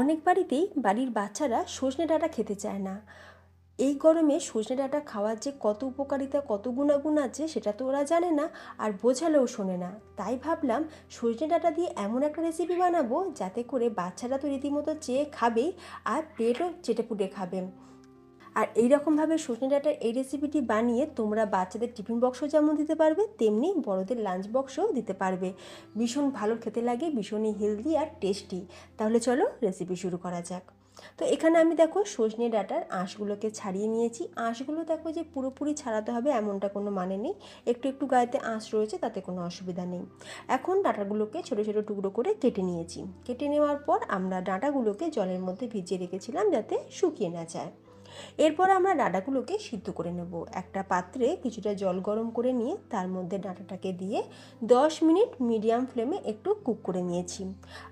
অনেক বাড়িতেই বাড়ির বাচ্চারা সজনে ডাঁটা খেতে চায় না। এই গরমে সজনে ডাঁটা খাওয়ার যে কত উপকারিতা, কত গুণাগুণ আছে, সেটা তো ওরা জানে না আর বোঝালেও শোনে না। তাই ভাবলাম সজনে ডাঁটা দিয়ে এমন একটা রেসিপি বানাবো যাতে করে বাচ্চারা তো রীতিমতো চেয়ে খাবেই আর পেটও চেটেপুটে খাবে। আর এই রকমভাবে সজনে ডাঁটার এই রেসিপিটি বানিয়ে তোমরা বাচ্চাদের টিফিন বক্সও যেমন দিতে পারবে, তেমনি বড়দের লাঞ্চ বক্সও দিতে পারবে। ভীষণ ভালো খেতে লাগে, ভীষণই হেলদি আর টেস্টি তাহলে চলো রেসিপি শুরু করা যাক। তো এখানে আমি দেখো সজনে ডাঁটার আঁশগুলোকে ছাড়িয়ে নিয়েছি। আঁশগুলো দেখো যে পুরোপুরি ছাড়াতে হবে এমনটা কোনো মানে নেই। একটু একটু গায়েতে আঁশ রয়েছে, তাতে কোনো অসুবিধা নেই। এখন ডাঁটাগুলোকে ছোটো ছোটো টুকরো করে কেটে নিয়েছি। কেটে নেওয়ার পর আমরা ডাঁটাগুলোকে জলের মধ্যে ভিজিয়ে রেখেছিলাম যাতে শুকিয়ে না যায়। এরপর আমরা ডাঁটাগুলোকে সিদ্ধ করে নেব। একটা পাত্রে কিছুটা জল গরম করে নিয়ে তার মধ্যে ডাঁটাটাকে দিয়ে দশ মিনিট মিডিয়াম ফ্লেমে একটু কুক করে নিয়েছি।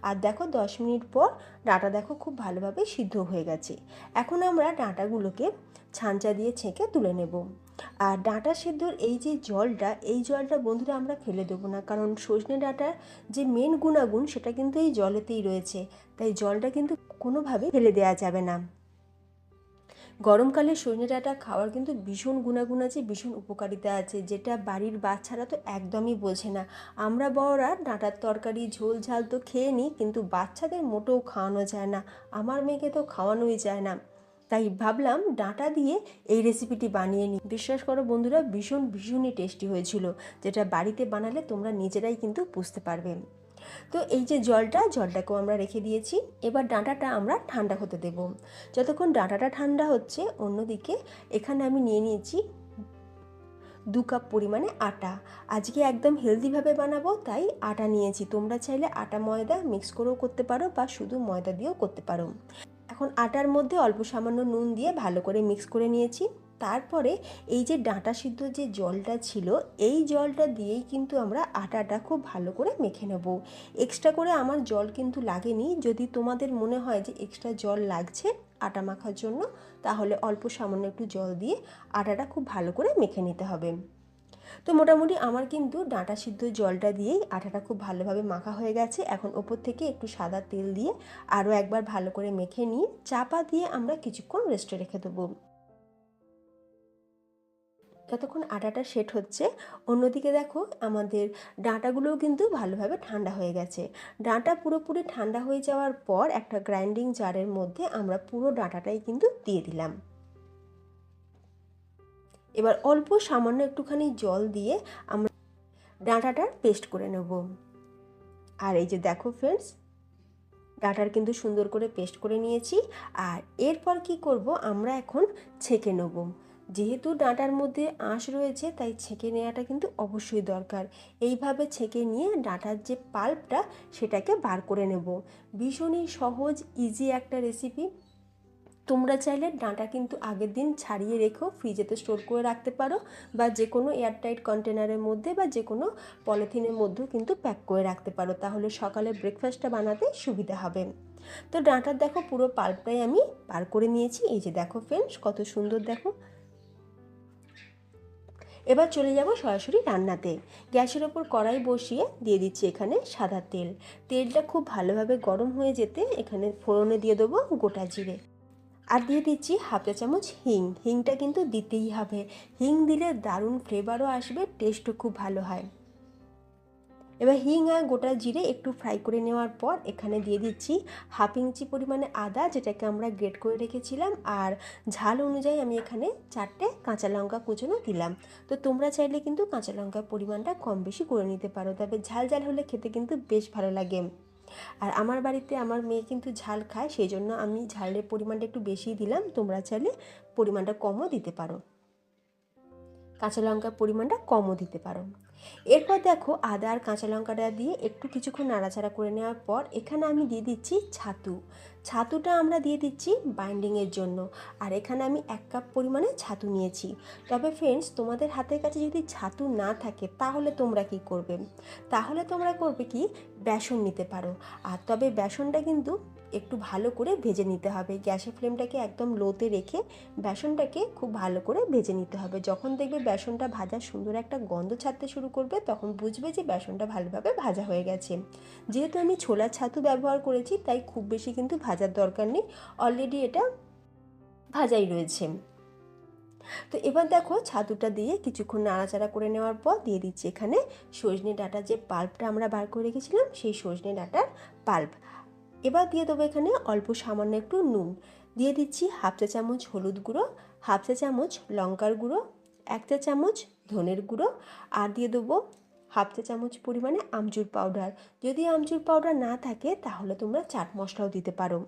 আর দেখো দশ মিনিট পর ডাঁটা দেখো খুব ভালোভাবে সিদ্ধ হয়ে গেছে। এখন আমরা ডাঁটাগুলোকে ছাঁচা দিয়ে ছেঁকে তুলে নেব। আর ডাঁটা সেদ্ধর এই যে জলটা, এই জলটা বন্ধুরা আমরা ফেলে দেবো না, কারণ সজনে ডাঁটার যে মেন গুণাগুণ সেটা কিন্তু এই জলেতেই রয়েছে। তাই জলটা কিন্তু কোনোভাবেই ফেলে দেওয়া যাবে না। গরমকালে সজনে ডাঁটা খাওয়ার কিন্তু ভীষণ গুণাগুণ আছে, ভীষণ উপকারিতা আছে, যেটা বাড়ির বাচ্চারা তো একদমই বোঝে না। আমরা বড়রা ডাঁটার তরকারি, ঝোল ঝাল তো খেয়ে নিই, কিন্তু বাচ্চাদের মোটেও খাওয়ানো যায় না। আমার মেয়েকে তো খাওয়ানোই যায় না। তাই ভাবলাম ডাঁটা দিয়ে এই রেসিপিটি বানিয়ে নিই। বিশ্বাস করো বন্ধুরা, ভীষণ, ভীষণই টেস্টি হয়েছিল। যেটা বাড়িতে বানালে তোমরা নিজেরাই কিন্তু বুঝতে পারবে। তো এই যে জলটা, জলটাকেও আমরা রেখে দিয়েছি। এবার ডাঁটাটা আমরা ঠান্ডা হতে দেব। যতক্ষণ ডাঁটাটা ঠান্ডা হচ্ছে, অন্যদিকে এখানে আমি নিয়ে নিয়েছি দু কাপ পরিমাণে আটা। আজকে একদম হেলদিভাবে বানাবো, তাই আটা নিয়েছি। তোমরা চাইলে আটা ময়দা মিক্স করেও করতে পারো বা শুধু ময়দা দিয়েও করতে পারো। এখন আটার মধ্যে অল্প সামান্য নুন দিয়ে ভালো করে মিক্স করে নিয়েছি। তারপরে এই যে ডাঁটা সিদ্ধ যে জলটা ছিল, এই জলটা দিয়েই কিন্তু আমরা আটাটা খুব ভালো করে মেখে নেব। এক্সট্রা করে আমার জল কিন্তু লাগেনি। যদি তোমাদের মনে হয় যে এক্সট্রা জল লাগছে আটা মাখার জন্য, তাহলে অল্প সামান্য একটু জল দিয়ে আটাটা খুব ভালো করে মেখে নিতে হবে। তো মোটামুটি আমার কিন্তু ডাঁটা সিদ্ধ জলটা দিয়েই আটাটা খুব ভালোভাবে মাখা হয়ে গেছে। এখন ওপর থেকে একটু সাদা তেল দিয়ে আরও একবার ভালো করে মেখে নিয়ে চাপা দিয়ে আমরা কিছুক্ষণ রেস্টে রেখে দেবো। যতক্ষণ আটাটা সেট হচ্ছে। অন্যদিকে দেখো আমাদের ডাঁটাগুলোও কিন্তু ভালোভাবে ঠান্ডা হয়ে গেছে। ডাঁটা পুরোপুরি ঠান্ডা হয়ে যাওয়ার পর একটা গ্রাইন্ডিং জারের মধ্যে আমরা পুরো ডাঁটাটাই কিন্তু দিয়ে দিলাম। এবার অল্প সামান্য একটুখানি জল দিয়ে আমরা ডাঁটাটার পেস্ট করে নেব। আর এই যে দেখো ফ্রেন্ডস, ডাটার কিন্তু সুন্দর করে পেস্ট করে নিয়েছি। আর এরপর কি করব, আমরা এখন ছেঁকে নেব। যেহেতু ডাঁটার মধ্যে আঁশ রয়েছে, তাই ছেঁকে নেওয়াটা কিন্তু অবশ্যই দরকার। এইভাবে ছেঁকে নিয়ে ডাঁটার যে পাল্পটা, সেটাকে বার করে নেব। ভীষণই সহজ ইজি একটা রেসিপি তোমরা চাইলে ডাঁটা কিন্তু আগের দিন ছাড়িয়ে রেখেও ফ্রিজেতে স্টোর করে রাখতে পারো বা যে কোনো এয়ারটাইট কন্টেনারের মধ্যে বা যে কোনো পলিথিনের মধ্যেও কিন্তু প্যাক করে রাখতে পারো। তাহলে সকালে ব্রেকফাস্টটা বানাতে সুবিধা হবে। তো ডাঁটার দেখো পুরো পাল্পটাই আমি পার করে নিয়েছি। এই যে দেখো ফ্রেন্ডস কত সুন্দর দেখো। এবার চলে যাব সরাসরি রান্নাতে। গ্যাসের ওপর কড়াই বসিয়ে দিয়ে দিচ্ছি এখানে সাদা তেল। তেলটা খুব ভালোভাবে গরম হয়ে যেতে এখানে ফোড়নে দিয়ে দেবো গোটা জিরে। আর দিয়ে দিচ্ছি হাফ চা চামচ হিং। হিংটা কিন্তু দিতেই হবে। হিং দিলে দারুণ ফ্লেভারও আসবে টেস্টও খুব ভালো হয়। এবার হিং আর গোটা জিরে একটু ফ্রাই করে নেওয়ার পর এখানে দিয়ে দিচ্ছি হাফ ইঞ্চি পরিমাণে আদা, যেটাকে আমরা গ্রেট করে রেখেছিলাম। আর ঝাল অনুযায়ী আমি এখানে চারটে কাঁচা লঙ্কা কুচোনো দিলাম। তো তোমরা চাইলে কিন্তু কাঁচা লঙ্কার পরিমাণটা কম বেশি করে নিতে পারো। তবে ঝাল ঝাল হলে খেতে কিন্তু বেশ ভালো লাগে। আর আমার বাড়িতে আমার মেয়ে কিন্তু ঝাল খায়, সেই জন্য আমি ঝালের পরিমাণটা একটু বেশি দিলাম। তোমরা চাইলে পরিমাণটা কমও দিতে পারো। কাঁচা লঙ্কার পরিমাণটা কমও দিতে পারো। এরপর দেখো আদা আর কাঁচা লঙ্কাটা দিয়ে একটু কিছুক্ষণ নাড়াচাড়া করে নেওয়ার পর এখানে আমি দিয়ে দিচ্ছি ছাতু। ছাতুটা আমরা দিয়ে দিচ্ছি বাইন্ডিংয়ের জন্য। আর এখানে আমি এক কাপ পরিমাণে ছাতু নিয়েছি। তবে ফ্রেন্ডস তোমাদের হাতের কাছে যদি ছাতু না থাকে, তাহলে তোমরা কি করবে? তাহলে তোমরা করবে কি? বেসন নিতে পারো। আর তবে বেসনটা কিন্তু একটু ভালো করে ভেজে নিতে হবে। গ্যাসের ফ্লেমটাকে একদম লোতে রেখে বেসনটাকে খুব ভালো করে ভেজে নিতে হবে। যখন দেখবে বেসনটা ভাজা সুন্দর একটা গন্ধ ছাড়তে শুরু করবে, তখন বুঝবে যে বেসনটা ভালোভাবে ভাজা হয়ে গেছে। যেহেতু আমি ছোলার ছাতু ব্যবহার করেছি, তাই খুব বেশি কিন্তু ভাজার দরকার নেই। অলরেডি এটা ভাজাই রয়েছে। তো এবার দেখো ছাতুটা দিয়ে কিছুক্ষণ নাড়াচাড়া করে নেওয়ার পর দিয়ে দিচ্ছি এখানে সজনে ডাঁটা যে পাল্পটা আমরা বার করে রেখেছিলাম, সেই সজনে ডাঁটার পাল্প। এবার দিয়ে দেবো এখানে অল্প সামান্য একটু নুন। দিয়ে দিচ্ছি হাফ চা চামচ হলুদ গুঁড়ো, হাফ চা চামচ লঙ্কার গুঁড়ো, এক চা চামচ ধনের গুঁড়ো আর দিয়ে দেবো হাফ চা চামচ পরিমাণে আমচুর পাউডার। যদি আমচুর পাউডার না থাকে তাহলে তোমরা চাট মশলাও দিতে পারো।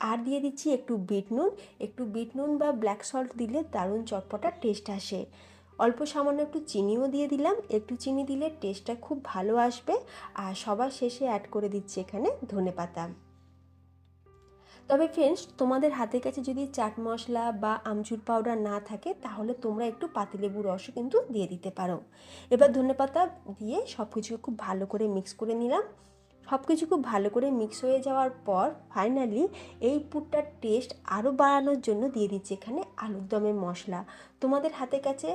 আর দিয়ে দিচ্ছি একটু বিট নুন। একটু বিট নুন বা ব্ল্যাক সল্ট দিলে দারুণ চটপটা টেস্ট আসে। অল্প সামান্য একটু চিনিও দিয়ে দিলাম। একটু চিনি দিলে টেস্টটা খুব ভালো আসবে। আর সবার শেষে অ্যাড করে দিচ্ছি এখানে ধনে পাতা। তবে ফ্রেন্ডস তোমাদের হাতের কাছে যদি চাট মশলা বা আমচুর পাউডার না থাকে, তাহলে তোমরা একটু পাতিলেবুর রসও কিন্তু দিয়ে দিতে পারো। এবার ধনে পাতা দিয়ে সব কিছু খুব ভালো করে মিক্স করে নিলাম। সব কিছু খুব ভালো করে মিক্স হয়ে যাওয়ার পর ফাইনালি এই পুরটার টেস্ট আরও বাড়ানোর জন্য দিয়ে দিচ্ছি এখানে আলুর দমের মশলা। তোমাদের হাতের কাছে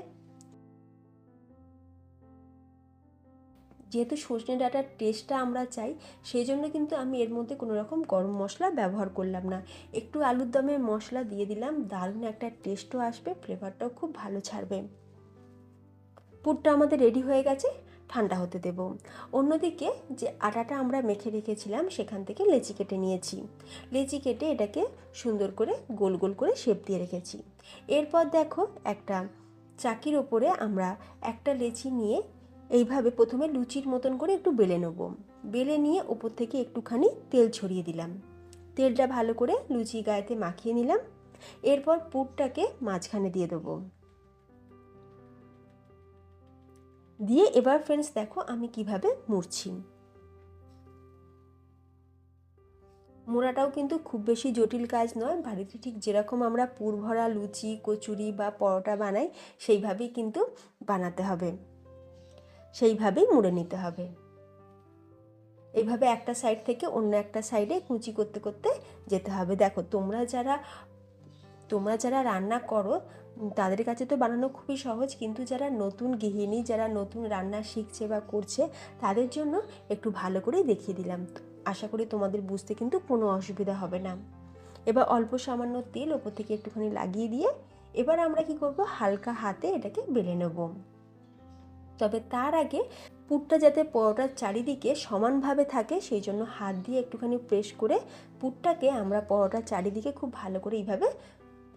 যেহেতু সজনে ডাঁটার টেস্টটা আমরা চাই সেই জন্য কিন্তু আমি এর মধ্যে কোনো রকম গরম মশলা ব্যবহার করলাম না। একটু আলুর দমের মশলা দিয়ে দিলাম, দারুণ একটা টেস্টও আসবে ফ্লেভারটাও খুব ভালো ছাড়বে। পুরটা আমাদের রেডি হয়ে গেছে, ঠান্ডা হতে দেব। অন্যদিকে যে আটাটা আমরা মেখে রেখেছিলাম, সেখান থেকে লেচি কেটে নিয়েছি। লেচি কেটে এটাকে সুন্দর করে গোল গোল করে শেপ দিয়ে রেখেছি। এরপর দেখো একটা চাকির ওপরে আমরা একটা লেচি নিয়ে এইভাবে প্রথমে লুচির মতন করে একটু বেলে নেব। বেলে নিয়ে ওপর থেকে একটুখানি তেল ছড়িয়ে দিলাম। তেলটা ভালো করে লুচি গায়েতে মাখিয়ে নিলাম। এরপর পুরটাকে মাঝখানে দিয়ে দেবো। দিয়ে এবার ফ্রেন্ডস দেখো আমি কীভাবে মুড়ছি। মোড়াটাও কিন্তু খুব বেশি জটিল কাজ নয়। বাড়িতে ঠিক যেরকম আমরা পুর ভরা লুচি, কচুরি বা পরোটা বানাই, সেইভাবেই কিন্তু বানাতে হবে। সেইভাবেই মুড়ে নিতে হবে। এইভাবে একটা সাইড থেকে অন্য একটা সাইডে কুচি করতে করতে যেতে হবে। দেখো, তোমরা যারা তোমরা যারা রান্না করো, তাদের কাছে তো বানানো খুবই সহজ, কিন্তু যারা নতুন গৃহিণী, যারা নতুন রান্না শিখছে বা করছে, তাদের জন্য একটু ভালো করেই দেখিয়ে দিলাম। আশা করি তোমাদের বুঝতে কিন্তু কোনো অসুবিধা হবে না। এবার অল্প সামান্য তেল ওপর থেকে একটুখানি লাগিয়ে দিয়ে, এবার আমরা কি করব? হালকা হাতে এটাকে বেলে নেব। তবে তার আগে পুরটা যাতে পরোটার চারিদিকে সমানভাবে থাকে, সেই জন্য হাত দিয়ে একটুখানি প্রেস করে পুরটাকে আমরা পরোটার চারিদিকে খুব ভালো করে এইভাবে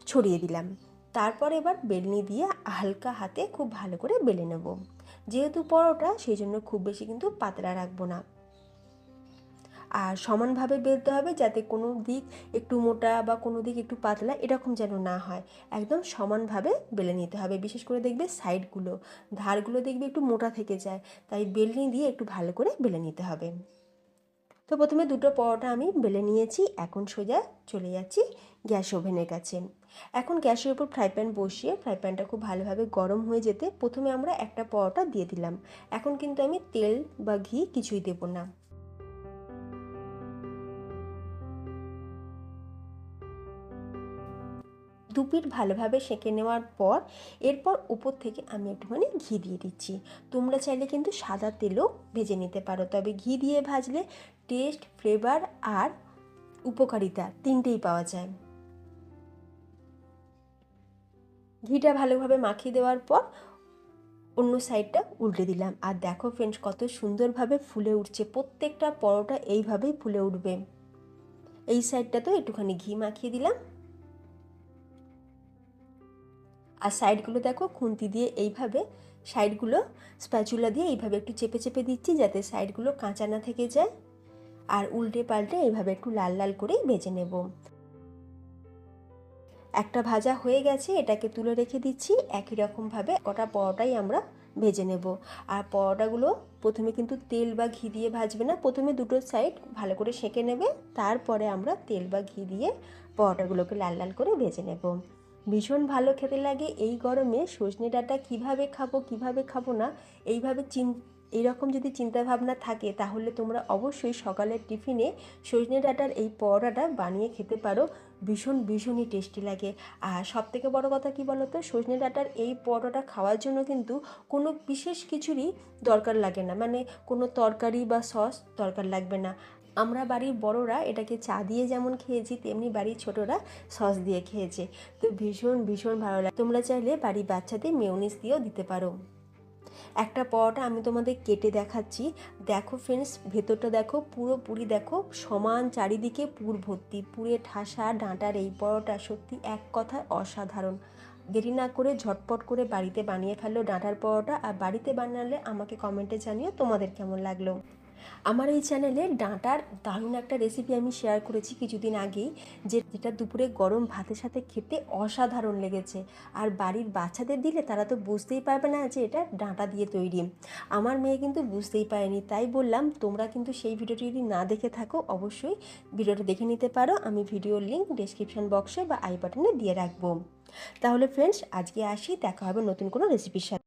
ছড়িয়ে দিলাম। তারপর এবার বেলনি দিয়ে হালকা হাতে খুব ভালো করে বেলে নেব। যেহেতু পরোটা, সেই জন্য খুব বেশি কিন্তু পাতলা রাখব না। আর সমানভাবে বেলতে হবে যাতে কোনো দিক একটু মোটা বা কোনো দিক একটু পাতলা এরকম যেন না হয়। একদম সমানভাবে বেলে নিতে হবে। বিশেষ করে দেখবে সাইডগুলো, ধারগুলো দেখবে একটু মোটা থেকে যায়। তাই বেলনি দিয়ে একটু ভালো করে বেলে নিতে হবে। তো প্রথমে দুটো পরোটা আমি বেলে নিয়েছি। এখন সোজা চলে যাচ্ছি গ্যাস ওভেনের কাছে। এখন গ্যাসের উপর ফ্রাই প্যান বসিয়ে, ফ্রাই প্যানটা খুব ভালোভাবে গরম হয়ে যেতে প্রথমে আমরা একটা পরোটা দিয়ে দিলাম। এখন কিন্তু আমি তেল বা ঘি কিছুই দেব না। দুপিট ভালোভাবে সেঁকে নেওয়ার পর এরপর উপর থেকে আমি একটুখানি ঘি দিয়ে দিচ্ছি। তোমরা চাইলে কিন্তু সাদা তেলও ভেজে নিতে পারো, তবে ঘি দিয়ে ভাজলে টেস্ট ফ্লেভার আর উপকারিতা তিনটেই পাওয়া যায়। ঘিটা ভালোভাবে মাখিয়ে দেওয়ার পর অন্য সাইডটা উল্টে দিলাম। আর দেখো ফ্রেন্ডস কত সুন্দরভাবে ফুলে উঠছে, প্রত্যেকটা পরোটা এইভাবেই ফুলে উঠবে। এই সাইডটা তো একটুখানি ঘি মাখিয়ে দিলাম। আর সাইডগুলো দেখো, খুন্তি দিয়ে এইভাবে সাইডগুলো স্প্যাচুলা দিয়ে এইভাবে একটু চেপে চেপে দিচ্ছি যাতে সাইডগুলো কাঁচা না থেকে যায়। আর উল্টে পাল্টে এইভাবে একটু লাল লাল করেই ভেজে নেব। একটা ভাজা হয়ে গেছে, এটাকে তুলে রেখে দিচ্ছি। একই রকমভাবে কটা পরোটাই আমরা ভেজে নেব। আর পরোটাগুলো প্রথমে কিন্তু তেল বা ঘি দিয়ে ভাজবে না, প্রথমে দুটো সাইড ভালো করে সেঁকে নেবে, তারপরে আমরা তেল বা ঘি দিয়ে পরোটাগুলোকে লাল লাল করে ভেজে নেব। ভীষণ ভালো খেতে লাগে এই গরমে। সজনে ডাঁটা কীভাবে খাব, কীভাবে খাব না, এইভাবে চিন, এইরকম যদি চিন্তাভাবনা থাকে, তাহলে তোমরা অবশ্যই সকালের টিফিনে সজনে ডাঁটার এই পরোটাটা বানিয়ে খেতে পারো। ভীষণ, ভীষণই টেস্টি লাগে। আর সবথেকে বড় কথা কি বলো তো সজনে ডাঁটার এই পরোটা খাওয়ার জন্য কিন্তু কোনো বিশেষ কিছুরই দরকার লাগে না। মানে কোনো তরকারি বা সস দরকার লাগবে না। আমরা বাড়ির বড়রা এটাকে চা দিয়ে যেমন খেয়েছি, তেমনি বাড়ির ছোটরা সস দিয়ে খেয়েছে। তো ভীষণ ভীষণ ভালো লাগে। তোমরা চাইলে বাড়ির বাচ্চাদের মেয়নিস দিয়েও দিতে পারো। একটা পরোটা আমি তোমাদের কেটে দেখাচ্ছি। দেখো ফ্রেন্ডস ভেতরটা দেখো, পুরোপুরি দেখো, সমান চারিদিকে পুর ভর্তি। পুরে ঠাসা ডাঁটার এই পরোটা সত্যি এক কথায় অসাধারণ। দেরি না করে ঝটপট করে বাড়িতে বানিয়ে ফেলল ডাঁটার পরোটা। আর বাড়িতে বানালে আমাকে কমেন্টে জানিও তোমাদের কেমন লাগল। আমার এই চ্যানেলে ডাঁটার দারুণ একটা রেসিপি আমি শেয়ার করেছি কিছুদিন আগেই, যে যেটা দুপুরে গরম ভাতের সাথে খেতে অসাধারণ লেগেছে। আর বাড়ির বাচ্চাদের দিলে তারা তো বুঝতেই পারবে না যে এটা ডাঁটা দিয়ে তৈরি। আমার মেয়ে কিন্তু বুঝতেই পারেনি, তাই বললাম, তোমরা কিন্তু সেই ভিডিওটি যদি না দেখে থাকো, অবশ্যই ভিডিওটা দেখে নিতে পারো। আমি ভিডিওর লিঙ্ক ডেসক্রিপশন বক্সে বা আই বাটনে দিয়ে রাখব। তাহলে ফ্রেন্ডস আজকে আসি, দেখা হবে নতুন কোনো রেসিপির সাথে।